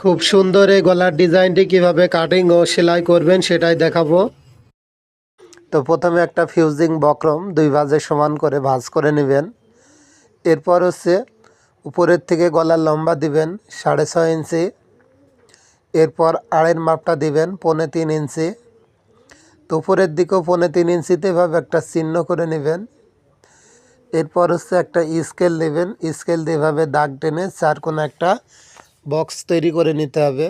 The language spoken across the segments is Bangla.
খুব সুন্দর এই গলার ডিজাইনটি কীভাবে কাটিং ও সেলাই করবেন সেটাই দেখাবো। তো প্রথমে একটা ফিউজিং বক্রম দুই ভাজে সমান করে ভাজ করে নেবেন। এরপর হচ্ছে উপরের থেকে গলার লম্বা দিবেন সাড়ে ছয় ইঞ্চি এরপর আড়ের মাপটা দিবেন পনে তিন ইঞ্চি তো উপরের দিকেও পনে তিন ইঞ্চিতে এভাবে একটা চিহ্ন করে নেবেন। এরপর হচ্ছে একটা স্কেল নেবেন স্কেল দিয়ে এভাবে দাগ টেনে চার কোনো একটা বক্স তৈরি করে নিতে হবে।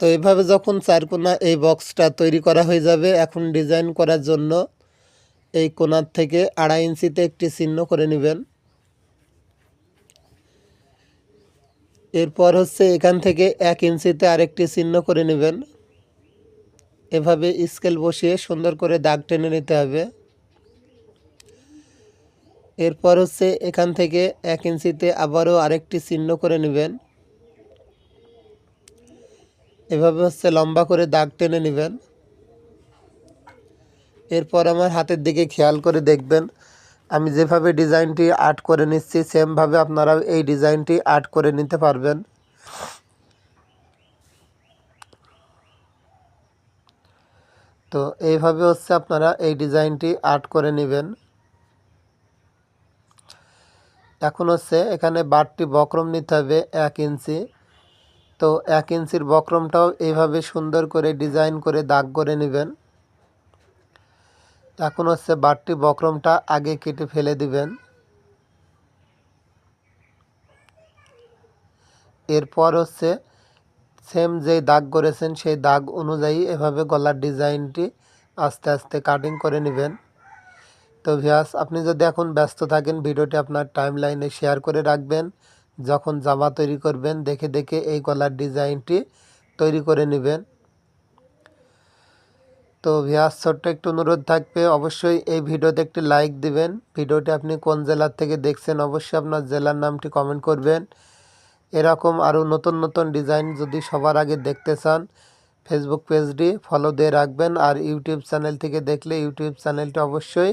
তো এভাবে যখন চার চারকোনা এই বক্সটা তৈরি করা হয়ে যাবে, এখন ডিজাইন করার জন্য এই কোনার থেকে আড়াই ইঞ্চিতে একটি চিহ্ন করে নেবেন। এরপর হচ্ছে এখান থেকে এক ইঞ্চিতে আরেকটি চিহ্ন করে নেবেন। এভাবে স্কেল বসিয়ে সুন্দর করে দাগ টেনে নিতে হবে। এরপর হচ্ছে এখান থেকে এক ইঞ্চিতে আবারও আরেকটি চিহ্ন করে নেবেন। এভাবে হচ্ছে লম্বা করে দাগ টেনে নেবেন। এরপর আমার হাতের দিকে খেয়াল করে দেখবেন, আমি যেভাবে ডিজাইনটি আর্ট করে নিচ্ছি, সেমভাবে আপনারা এই ডিজাইনটি আর্ট করে নিতে পারবেন। তো এইভাবে হচ্ছে আপনারা এই ডিজাইনটি আর্ট করে নেবেন। এখন হচ্ছে এখানে বারটি বক্রম নিতে হবে এক ইঞ্চি। তো এক ইঞ্চির বক্রমটাও এইভাবে সুন্দর করে ডিজাইন করে দাগ করে নেবেন। এখন হচ্ছে বারটি বক্রমটা আগে কেটে ফেলে দিবেন। এরপর হচ্ছে সেম যেই দাগ করেছেন সেই দাগ অনুযায়ী এভাবে গলার ডিজাইনটি আস্তে আস্তে কাটিং করে নেবেন। তো ভিয়াস আপনি যদি এখন ব্যস্ত থাকেন, ভিডিওটি আপনার টাইম লাইনে শেয়ার করে রাখবেন। যখন জামা তৈরি করবেন, দেখে দেখে এই গলার ডিজাইনটি তৈরি করে নেবেন। তো ভিয়াস ছোট্ট একটু অনুরোধ থাকবে, অবশ্যই এই ভিডিওতে একটি লাইক দিবেন। ভিডিওটি আপনি কোন জেলার থেকে দেখছেন, অবশ্যই আপনার জেলার নামটি কমেন্ট করবেন। এরকম আরও নতুন নতুন ডিজাইন যদি সবার আগে দেখতে চান ফেসবুক পেজটি ফলো দিয়ে রাখবেন। আর ইউটিউব চ্যানেল থেকে দেখলে ইউটিউব চ্যানেলটি অবশ্যই